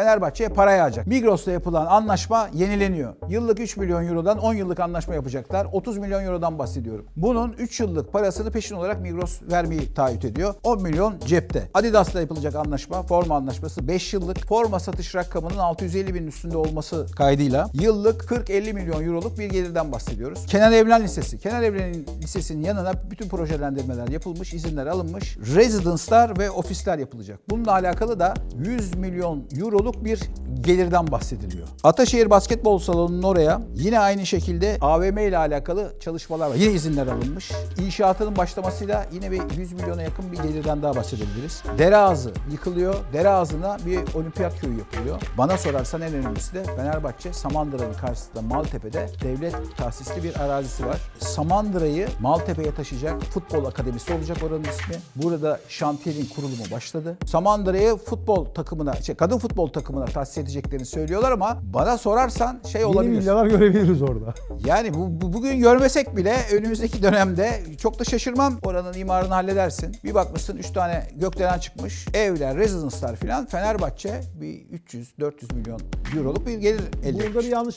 Fenerbahçe'ye para yağacak. Migros'ta yapılan anlaşma yenileniyor. Yıllık 3 milyon eurodan 10 yıllık anlaşma yapacaklar. 30 milyon eurodan bahsediyorum. Bunun 3 yıllık parasını peşin olarak Migros vermeyi taahhüt ediyor. 10 milyon cepte. Adidas'la yapılacak anlaşma, forma anlaşması 5 yıllık. Forma satış rakamının 650 bin üstünde olması kaydıyla yıllık 40-50 milyon euroluk bir gelirden bahsediyoruz. Kenan Evren Lisesi. Kenan Evren Lisesi'nin yanına bütün projelendirmeler yapılmış, izinler alınmış. Residence'lar ve ofisler yapılacak. Bununla alakalı da 100 milyon euroluk bir gelirden bahsediliyor. Ataşehir Basketbol Salonu'nun oraya yine aynı şekilde AVM ile alakalı çalışmalar var. Yine izinler alınmış. İnşaatının başlamasıyla yine bir 100 milyona yakın bir gelirden daha bahsedebiliriz. Dereazı yıkılıyor. Dereazı'na bir olimpiyat köyü yapılıyor. Bana sorarsan en önemlisi de Fenerbahçe Samandıra'nın karşısında Maltepe'de devlet tahsisli bir arazisi var. Samandıra'yı Maltepe'ye taşıyacak futbol akademisi olacak oranın ismi. Burada şantiyenin kurulumu başladı. Samandıra'yı futbol takımına, şey, kadın futbol takımına tahsis edeceklerini söylüyorlar ama bana sorarsan şey Yeni olabilir. villalar görebiliriz orada. Yani bu, bu- bugün görmesek bile önümüzdeki dönemde çok da şaşırmam. Oranın imarını halledersin. Bir bakmışsın 3 tane gökdelen çıkmış. Evler, residence'lar filan. Fenerbahçe bir 300-400 milyon euroluk bir gelir elde Burada etmiş. bir yanlışlık